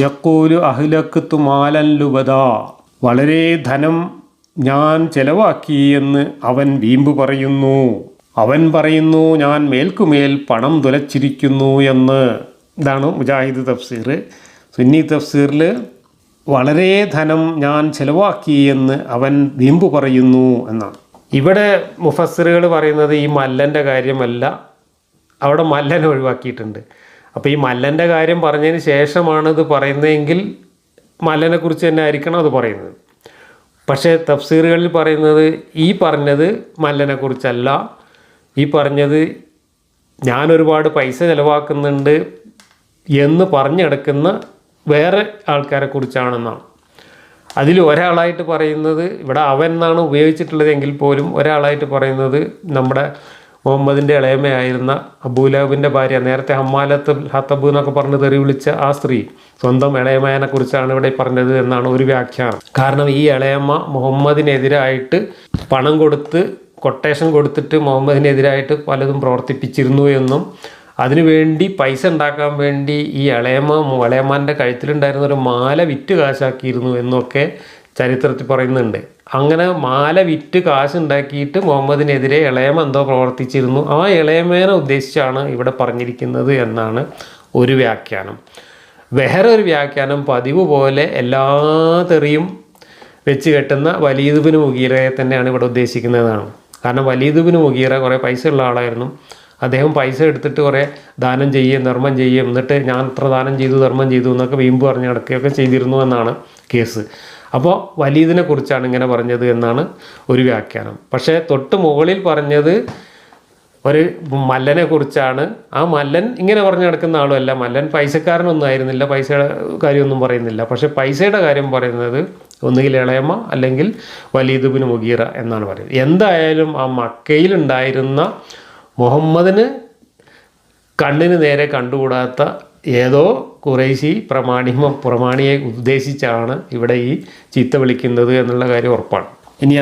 യക്കൂലു അഹ്ലക്കത്തു മാലൻ ലുബദ. വളരെ ധനം ഞാൻ ചെലവാക്കി എന്ന് അവൻ വീമ്പ് പറയുന്നു. അവൻ പറയുന്നു ഞാൻ മേൽക്കുമേൽ പണം തുലച്ചിരിക്കുന്നു എന്ന്. ഇതാണ് മുജാഹിദ് തഫ്സീർ. സുന്നി തഫ്സീറിൽ വളരെ ധനം ഞാൻ ചെലവാക്കി എന്ന് അവൻ വീമ്പ് പറയുന്നു എന്നാണ്. ഇവിടെ മുഫസ്സിറുകൾ പറയുന്നത് ഈ മല്ലന്റെ കാര്യമല്ല. അവിടെ മല്ലൻ ഒഴിവാക്കിയിട്ടുണ്ട്. അപ്പോൾ ഈ മല്ലന്റെ കാര്യം പറഞ്ഞതിന് ശേഷമാണ് ഇത് പറയുന്നതെങ്കിൽ മല്ലനെക്കുറിച്ച് തന്നെ ആയിരിക്കണം അത് പറയുന്നത്. പക്ഷേ തഫ്സീറുകളിൽ പറയുന്നത് ഈ പറഞ്ഞത് മല്ലനെക്കുറിച്ചല്ല ഈ പറഞ്ഞത് ഞാൻ ഒരുപാട് പൈസ ചിലവാക്കുന്നുണ്ട് എന്ന് പറഞ്ഞെടുക്കുന്ന വേറെ ആൾക്കാരെ കുറിച്ചാണെന്നാണ്. അതിൽ ഒരാളായിട്ട് പറയുന്നത് ഇവിടെ അവൻ എന്നാണ് ഉപയോഗിച്ചിട്ടുള്ളതെങ്കിൽ പോലും ഒരാളായിട്ട് പറയുന്നത് നമ്മുടെ മുഹമ്മദിന്റെ ഇളയമയായിരുന്ന അബൂലഹബിന്റെ ഭാര്യ നേരത്തെ ഹമ്മാലത്ത് ഹത്തബു എന്നൊക്കെ പറഞ്ഞ് തെറി വിളിച്ച ആ സ്ത്രീ സ്വന്തം ഇളയമയനെ കുറിച്ചാണ് ഇവിടെ പറഞ്ഞത് എന്നാണ് ഒരു വ്യാഖ്യാനം. കാരണം ഈ ഇളയമ്മ മുഹമ്മദിനെതിരായിട്ട് പണം കൊടുത്ത് കൊട്ടേഷൻ കൊടുത്തിട്ട് മുഹമ്മദിനെതിരായിട്ട് പലതും പ്രവർത്തിപ്പിച്ചിരുന്നു എന്നും അതിനുവേണ്ടി പൈസ ഉണ്ടാക്കാൻ വേണ്ടി ഈ ഇളയമ്മ ഇളയമ്മാന്റെ കഴുത്തിലുണ്ടായിരുന്ന ഒരു മാല വിറ്റ് കാശാക്കിയിരുന്നു എന്നൊക്കെ ചരിത്രത്തിൽ പറയുന്നുണ്ട്. അങ്ങനെ മാല വിറ്റ് കാശ് ഉണ്ടാക്കിയിട്ട് മുഹമ്മദിനെതിരെ ഇളയമ എന്തോ പ്രവർത്തിച്ചിരുന്നു. ആ ഇളയമേനെ ഉദ്ദേശിച്ചാണ് ഇവിടെ പറഞ്ഞിരിക്കുന്നത് എന്നാണ് ഒരു വ്യാഖ്യാനം. വേറെ ഒരു വ്യാഖ്യാനം പതിവ് പോലെ എല്ലാ തെറിയും വെച്ച് കെട്ടുന്ന വലീദുബിന് മുഗീറയെ തന്നെയാണ് ഇവിടെ ഉദ്ദേശിക്കുന്നതാണ്. കാരണം വലീദുബിന് മുഗീറ കുറേ പൈസ ഉള്ള ആളായിരുന്നു. അദ്ദേഹം പൈസ എടുത്തിട്ട് കുറേ ദാനം ചെയ്യുകയും ധർമ്മം ചെയ്യുകയും എന്നിട്ട് ഞാൻ ഇത്ര ദാനം ചെയ്തു ധർമ്മം ചെയ്തു എന്നൊക്കെ വീമ്പ് പറഞ്ഞ് നടക്കുകയൊക്കെ ചെയ്തിരുന്നു എന്നാണ് കേസ്. അപ്പോൾ വലീദിനെ കുറിച്ചാണ് ഇങ്ങനെ പറഞ്ഞത് എന്നാണ് ഒരു വ്യാഖ്യാനം. പക്ഷേ തൊട്ട് മുകളിൽ പറഞ്ഞത് ഒരു മല്ലനെ കുറിച്ചാണ്. ആ മല്ലൻ ഇങ്ങനെ പറഞ്ഞു നടക്കുന്ന ആളുമല്ല. മല്ലൻ പൈസക്കാരനൊന്നും ആയിരുന്നില്ല. പൈസയുടെ കാര്യമൊന്നും പറയുന്നില്ല. പക്ഷേ പൈസയുടെ കാര്യം പറയുന്നത് ഒന്നുകിൽ ഇളയമ്മ അല്ലെങ്കിൽ വലീദുബിന് മുഗീറ എന്നാണ് പറയുന്നത്. എന്തായാലും ആ മക്കയിലുണ്ടായിരുന്ന മുഹമ്മദിന് കണ്ണിന് നേരെ കണ്ടുകൂടാത്ത ഏതോ കുറേശി പ്രമാണിമ പ്രമാണിയെ ഉദ്ദേശിച്ചാണ് ഇവിടെ ഈ ചീത്ത വിളിക്കുന്നത് എന്നുള്ള കാര്യം ഉറപ്പാണ്. ഇനി